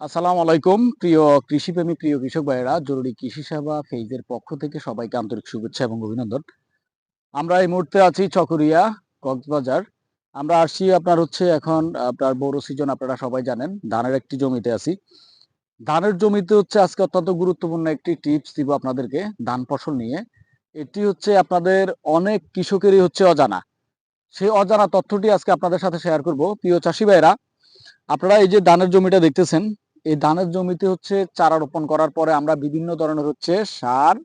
আসসালামু আলাইকুম। প্রিয় কৃষিপ্রেমী, প্রিয় কৃষক ভাইয়েরা, জরুরি কৃষি সেবা ফেজের পক্ষ থেকে সবাইকে আন্তরিক শুভেচ্ছা এবং অভিনন্দন। আমরা এই মুহূর্তে আছি চকরিয়া, কক্সবাজার। আমরা আসছি আপনার হচ্ছে এখন আপনার বড় সিজন আপনারা সবাই জানেন, ধানের একটি জমিতে আছি। ধানের জমিতে হচ্ছে আজকে অত্যন্ত গুরুত্বপূর্ণ একটি টিপস দিব আপনাদেরকে, ধান ফসল নিয়ে। এটি হচ্ছে আপনাদের অনেক কৃষকেরই হচ্ছে অজানা। সেই অজানা তথ্যটি আজকে আপনাদের সাথে শেয়ার করব। প্রিয় চাষি ভাইরা আপনারা এই যে ধানের জমিটা দেখতেছেন এই ধানের জমিতে হচ্ছে চারা রোপণ করার পরে আমরা বিভিন্ন ধরনের হচ্ছে সার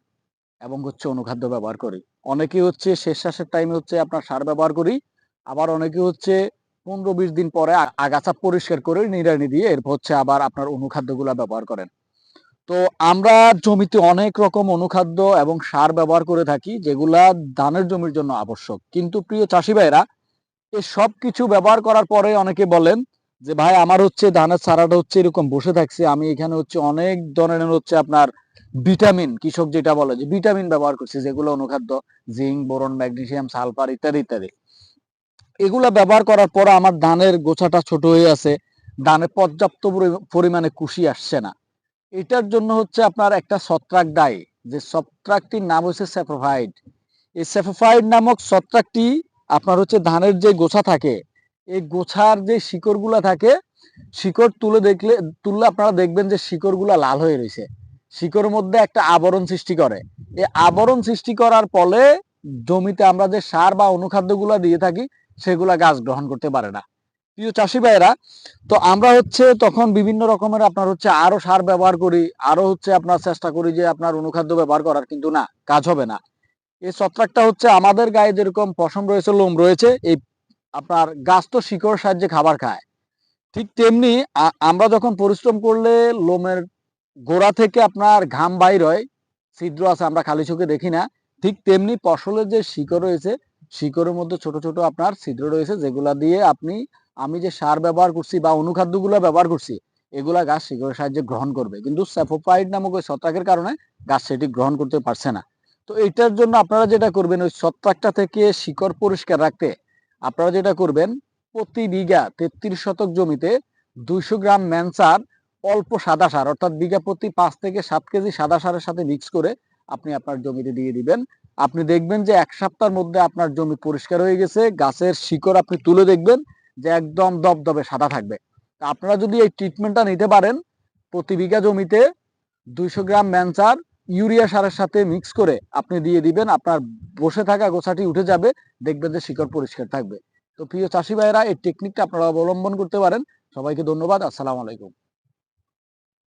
এবং হচ্ছে অনুখাদ্য ব্যবহার করি। অনেকে হচ্ছে শেষ শ্বাসের টাইমে হচ্ছে আপনার সার ব্যবহার করি, আবার অনেকে হচ্ছে পনেরো বিশ দিন পরে আগাছা পরিষ্কার করে নিড়ানি দিয়ে এরপর হচ্ছে আবার আপনার অনুখাদ্যগুলা ব্যবহার করেন। তো আমরা জমিতে অনেক রকম অনুখাদ্য এবং সার ব্যবহার করে থাকি, যেগুলা ধানের জমির জন্য আবশ্যক। কিন্তু প্রিয় চাষি ভাইরা এই সব কিছু ব্যবহার করার পরে অনেকে বলেন যে, ভাই, আমার হচ্ছে ধানের চারাটা হচ্ছে এরকম বসে থাকছে। আমি এখানে হচ্ছে অনেক ধরনের হচ্ছে আপনার ভিটামিন, কৃষক যেটা বলে যে, ভিটামিন ব্যবহার করছে, যেগুলো অনুখাদ্য, জিঙ্ক, বোরন ম্যাগনেসিয়াম সালফার, ইত্যাদি ইত্যাদি। এগুলা ব্যবহার করার পর আমার ধানের গোছাটা ছোট হয়ে আছে। ধানে পর্যাপ্ত পরি- পরিমাণে কুশি আসছে না। এটার জন্য হচ্ছে আপনার একটা ছত্রাক দায়ী। যে, ছত্রাকটির নাম হচ্ছে স্যাফোফাইড এই স্যাফোফাইড নামক ছত্রাকটি আপনার হচ্ছে ধানের যে গোছা থাকে এই গোছার যে শিকড়গুলা থাকে, শিকড় তুলে দেখলে, তুললে আপনারা দেখবেন যে শিকড়গুলা লাল হয়ে রয়েছে। শিকড়ের মধ্যে একটা আবরণ সৃষ্টি করে। এই আবরণ সৃষ্টি করার ফলে জমিতে আমরা যে সার বা অনুখাদ্যগুলা দিয়ে থাকি, সেগুলা গাছ গ্রহণ করতে পারে না। প্রিয় চাষি ভাইয়েরা, তো আমরা হচ্ছে তখন বিভিন্ন রকমের আপনার হচ্ছে আরও সার ব্যবহার করি, আরও হচ্ছে আপনার চেষ্টা করি যে আপনার অনুখাদ্য ব্যবহার করার, কিন্তু না, কাজ হবে না। এই ছত্রাকটা হচ্ছে আমাদের গায়ে যেরকম পশম রয়েছে, লোম রয়েছে, এই আপনার গাছ তো শিকড় সাহায্যে খাবার খায়। ঠিক তেমনি আমরা যখন পরিশ্রম করলে লোমের গোড়া থেকে আপনার ঘাম বাইর হয়, ছিদ্র আছে, আমরা খালি চোখে দেখি না, ঠিক তেমনি ফসলের যে শিকড় রয়েছে, শিকড়ের মধ্যে ছোট ছোট আপনার ছিদ্র রয়েছে, যেগুলা দিয়ে আপনি, আমি যে সার ব্যবহার করছি বা অনুখাদ্যগুলো ব্যবহার করছি, এগুলা গাছ শিকড়ের সাহায্যে গ্রহণ করবে। কিন্তু স্যাফোফাইড নামক ওই ছত্রাকের কারণে গাছ সেটি গ্রহণ করতে পারছে না। তো এটার জন্য আপনারা যেটা করবেন, ওই ছত্রাকটা থেকে শিকড় পরিষ্কার রাখতে আপনারা যেটা করবেন, প্রতি বিঘা তেত্রিশ শতক জমিতে দুইশো গ্রাম ম্যানসার অল্প সাদা সার, অর্থাৎ বিঘা প্রতি পাঁচ থেকে সাত কেজি সাদা সারের সাথে মিক্স করে আপনি আপনার জমিতে দিয়ে দিবেন। আপনি দেখবেন যে এক সপ্তাহের মধ্যে আপনার জমি পরিষ্কার হয়ে গেছে, গাছের শিকড় আপনি তুলে দেখবেন যে একদম দবদবে সাদা থাকবে। আপনারা যদি এই ট্রিটমেন্টটা নিতে পারেন, প্রতি বিঘা জমিতে দুইশো গ্রাম ম্যানসার ইউরিয়া সারের সাথে মিক্স করে আপনি দিয়ে দিবেন, আপনার বসে থাকা গোছাটি উঠে যাবে, দেখবেন যে শিকড় পরিষ্কার থাকবে। তো প্রিয় চাষি ভাইয়েরা, এই টেকনিকটা আপনারা অবলম্বন করতে পারেন। সবাইকে ধন্যবাদ, আসসালামু আলাইকুম।